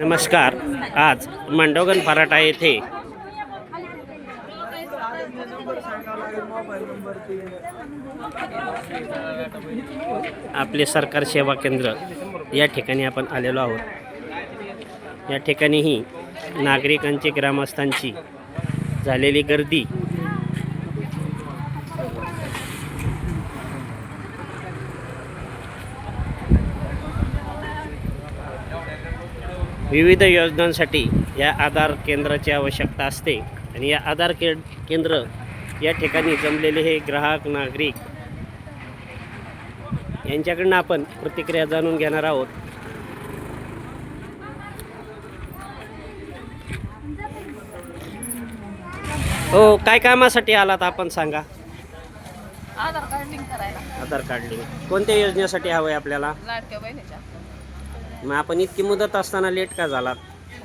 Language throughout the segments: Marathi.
नमस्कार. आज मांडोगन फराटा येथे आपले सरकार सेवा केंद्र या ठिकाणी आपण आलेलो आहोत. या ठिकाणीही नागरिकांची ग्रामस्थांची झालेली गर्दी विविध योजनांसाठी या आधार केंद्राची आवश्यकता असते आणि या आधार के केंद्र या ठिकाणी जमलेले हे ग्राहक नागरिक यांच्याकडनं आपण प्रतिक्रिया जाणून घेणार आहोत. हो काय कामासाठी आलात आपण सांगा. आधार कार्ड लिंक करायला. Aadhaar card link. कोणत्या योजनेसाठी हवं आहे आपल्याला? लाडक्या बहिणीच्या. मग आपण इतकी मुदत असताना लेट का झालात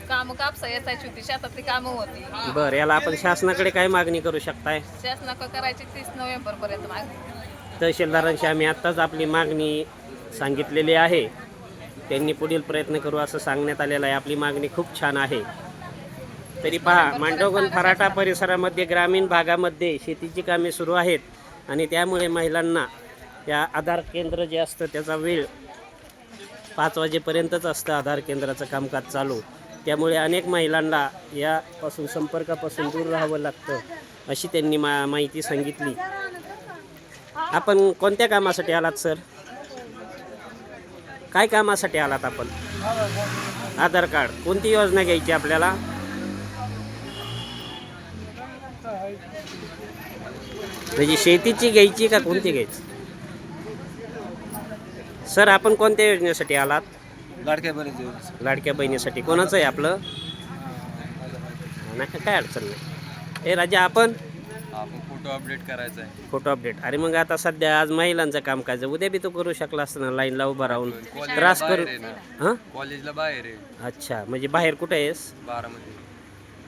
काम कापसा होती शेतातली कामं होती. बरं याला आपण शासनाकडे काय मागणी करू शकताय? शासनाक करायची तीस नोव्हेंबर पर्यंत मागणी. तहसीलदारांशी आम्ही आत्ताच आपली मागणी सांगितलेली आहे. त्यांनी पुढील प्रयत्न करू असं सांगण्यात आलेलं आहे. आपली मागणी खूप छान आहे. तरी पहा मांडवगण फराटा परिसरामध्ये ग्रामीण भागामध्ये शेतीची कामे सुरू आहेत आणि त्यामुळे महिलांना या आधार केंद्र जे असतं त्याचा वेळ पाच वाजेपर्यंतच असतं आधार केंद्राचं कामकाज चालू. त्यामुळे अनेक महिलांना यापासून संपर्कापासून दूर राहावं लागतं अशी त्यांनी मा माहिती सांगितली. आपण कोणत्या कामासाठी आलात सर? काय कामासाठी आलात आपण? आधार कार्ड. कोणती योजना घ्यायची आपल्याला? म्हणजे शेतीची घ्यायची का कोणती घ्यायची? सर आपण कोणत्या योजनेसाठी आलात? लाडक्या बरेच लाडक्या बहिणीसाठी. कोणाचं आहे आपलं? नाही काय अडचण नाही. ए राजा आपण? आपण फोटो अपडेट करायचा आहे. Photo update. अरे मग आता सध्या आज महिलांचं काम काय उद्या बी तो करू शकला असतं ना लाईनला उभा राहून. त्रास करू आहे हां? कॉलेजला बाहेर आहे. अच्छा म्हणजे बाहेर कुठे आहेस? बारामध्ये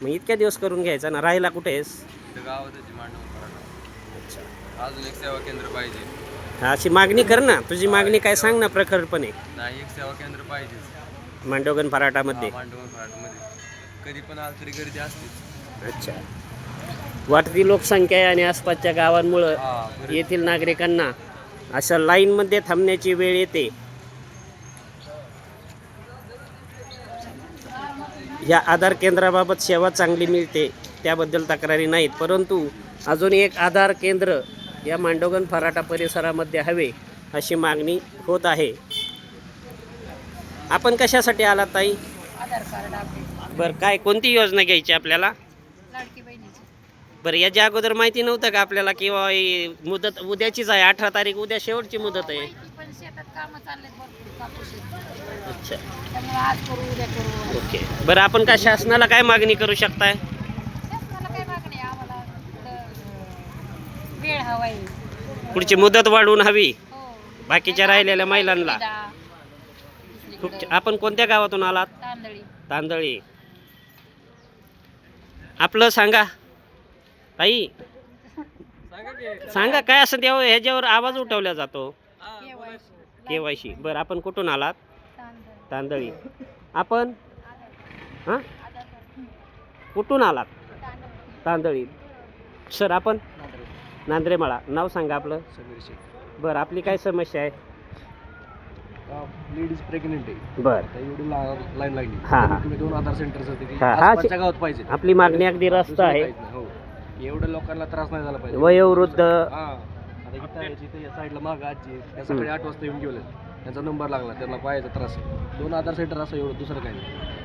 मग इतक्या दिवस करून घ्यायचा ना राहायला कुठे आहेस? अच्छा. अजून एक सेवा केंद्र पाहिजे. अशी मागणी कर ना. तुझी मागणी काय सांग ना प्रखरपणे. नाही एक सेवा केंद्र पाहिजेच. मांडोगन फराटामध्ये. फाटमध्ये कधी पण आलं तरी गर्दी असतेच. अच्छा. वाढती लोकसंख्या आहे आणि आसपासच्या गावांमुळं हा बरं. येथील नागरिकांना अशा लाईनमध्ये थांबण्याची वेळ येते. या आधार केंद्राबाबत सेवा चांगली मिळते त्याबद्दल तक्रारी नाहीत. परंतु अजून एक आधार केंद्र या मांडोगन फराटा परिसरामध्ये हवे अशी मागणी होत आहे. आपण कशासाठी आलात ताई? बरं काय कोणती योजना घ्यायची आपल्याला? बरं याच्या अगोदर माहिती नव्हतं का आपल्याला किंवा मुदत उद्याचीच आहे अठरा तारीख उद्या शेवटची मुदत आहे. अच्छा. ओके. बरं आपण काय शासनाला काय मागणी करू शकताय शासनाला काय मागणी आहे? आम्हाला इकडं, अं, वेळ हवाय पुढची मुदत वाढवून हवी. हो. बाकीच्या राहिलेल्या महिलांना. खूप आपण कोणत्या गावातून आलात? तांदळी. तांदळी. आपलं सांगा. ताई. सांगा काय असं तेव्हा ह्याच्यावर आवाज उठवला जातो? KYC. के वाय सी बरं आपण कुठून आलात? तांदळी. तांदळी. आपण? हां? कुठून आलात? तांदळी. सर आपण? नांद्रेमाळा. नाव सांगा आपलं. समीर शेख. बरं आपली काय समस्या आहे? लेडीज प्रेग्नेंट आहे. बरं. एवढी लाईन लागली. हा, हा. तुम्ही दोन आधार सेंटर हा, हा, आसपासच्या गावात पाहिजे. आपली मागणी अगदी रास्त दुसरं आहे. काहीच नाही, हो. एवढ्या लोकांना त्रास नाही झाला पाहिजे. वयोवृद्ध. हा. आता इथं याची इथं या साईडला माग आजी आहे. त्या सकाळी आठ वाजता येऊन गेले त्यांचा नंबर लागला त्यांना पाहायचा त्रास आहे. दोन आधार सेंटर असं एवढं दुसरं काही नाही.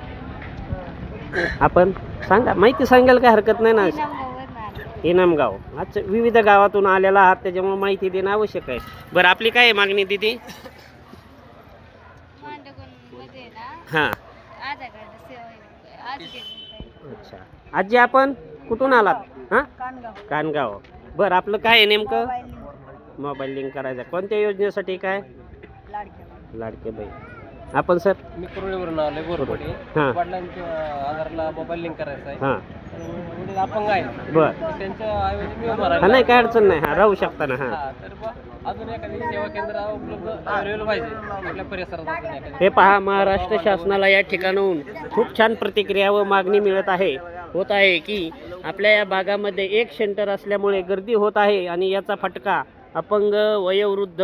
आपण सांगा माहिती सांगायला काय हरकत नाही ना? इनामगाव. अच्छा विविध गावातून आलेला आहात त्याच्यामुळे माहिती देणं आवश्यक आहे. बरं आपली काय आहे मागणी दिदी? हां. अच्छा. आजी आपण कुठून आलात? हां? कानगाव. बरं आपलं काय आहे नेमकं? Mobile link. करायचा. कोणत्या योजनेसाठी काय? लाडके बाई आपण सर? मी कुरळीवरून आलोय गोरपडी हां. वडिलांच्या आधारला मोबाईल लिंक करायचा आहे. हां. आणि वडील अपंग आहे बरं. त्यांच्या ऐवजी मी उभा हा राहिलो नाही काय अडचण नाही. हां राहू शकता ना हां. हा, तर अजून एखादी सेवा केंद्र उपलब्ध पाहिजे. आपल्या परिसरात अजून एखादी. हे पहा महाराष्ट्र शासनाला या ठिकाणाहून खूप छान प्रतिक्रिया व मागणी मिळत आहे. होत आहे की आपल्या या भागामध्ये एक सेंटर असल्यामुळे गर्दी होत आहे आणि याचा फटका अपंग वयोवृद्ध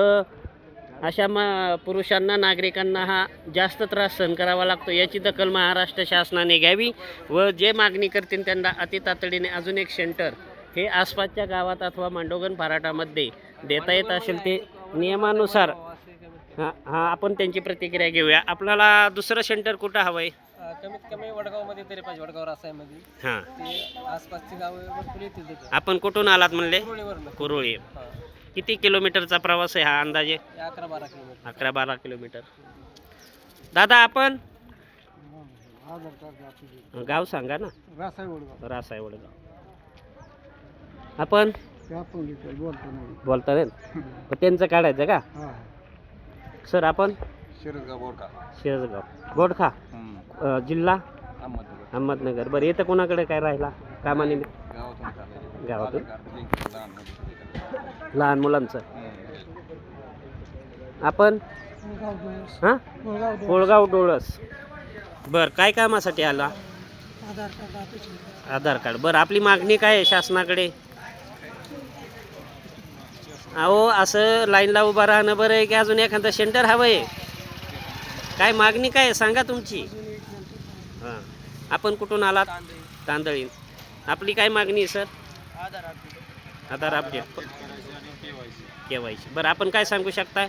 अशा मा पुरुषांना नागरिकांना हा जास्त त्रास सहन करावा लागतो. याची दखल महाराष्ट्र शासनाने घ्यावी व जे मागणी करतील त्यांना अति तातडीने अजून एक सेंटर हे आसपासच्या गावात अथवा मांडोगण पाराटामध्ये देता येत असेल ते नियमानुसार हां हां आपण त्यांची प्रतिक्रिया घेऊया. आपल्याला दुसरं सेंटर कुठं हवं आहे कमीत कमी वडगावमध्ये तरी पाहिजे वडगाव रासायमध्ये हां. ते आसपासची गावं भरपूर येतील तिथं. आपण कुठून आलात म्हणले? कुरळीवरनं. कुरुळी. हां. किती किलोमीटरचा प्रवास आहे हा अंदाजे? अकरा बारा किलोमीटर. अकरा बारा किलोमीटर. दादा आपण? गाव सांगा ना. रासाय वडगाव आपण? बोलता नाही. त्यांचं काढायचं का? सर आपण? शिरसगाव गोडखा अ, जिल्हा? अहमदनगर. अहमदनगर. बरं येतं कोणाकडे काय राहिला? कामानिमित्त? गावातून गावातून? लहान मुलांचं. आपण? हां? कोळगाव डोळस. बर काय कामासाठी आला? आधार कार्ड. बरं आपली मागणी काय आहे शासनाकडे? अहो असं लाईनला उभं राहणं बरं आहे की अजून एखादं सेंटर हवं आहे काय मागणी काय आहे? सांगा तुमची. हां. आपण कुठून आलात? तांदळी. आपली काय मागणी आहे सर? आधार अपडेट केवायची बरं आपण काय सांगू शकता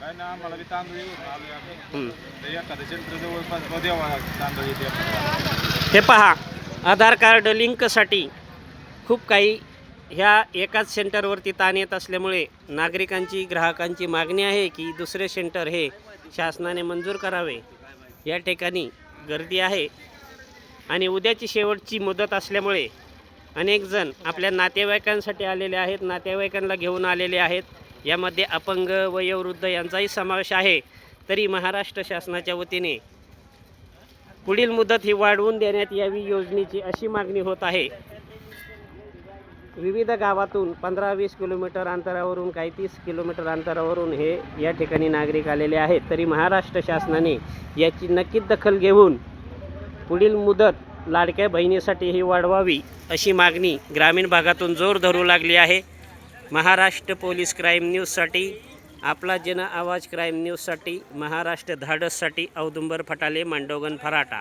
काय ना आम्हाला बी तांदूळ येऊन आलोय आम्ही. हं. तर एखाद्या सेंटर जवळपास द्यावा तांदूळ येते. हे पहा आधार कार्ड लिंकसाठी खूप काही ह्या एकाच सेंटरवरती ताण येत असल्यामुळे नागरिकांची ग्राहकांची मागणी आहे की दुसरे सेंटर हे शासनाने मंजूर करावे. या ठिकाणी गर्दी आहे. आणि उद्याची शेवटची मुदत असल्यामुळे अनेक जण आपल्या नातेवाईकांसाठी आलेले आहेत नातेवाईकांना घेऊन आलेले आहेत. यामध्ये अपंग वयोवृद्ध यांचाही समावेश आहे. तरी महाराष्ट्र शासनाच्या वतीने पुढील मुदत ही वाढवून देण्यात यावी योजनेची अशी मागणी होत आहे. विविध गावातून पंधरा वीस किलोमीटर अंतरावरून काही तीस किलोमीटर अंतरावरून हे या ठिकाणी नागरिक आलेले आहेत. तरी महाराष्ट्र शासनाने याची नक्कीच दखल घेऊन पुढील मुदत लाडक्या बहिणीसाठी ही वाढवावी अशी मागणी ग्रामीण भागातून जोर धरू लागली आहे. महाराष्ट्र पोलीस क्राईम न्यूजसाठी आपला जन आवाज क्राईम न्यूजसाठी महाराष्ट्र धाडससाठी औदुंबर फटाले मांडोगन फराटा.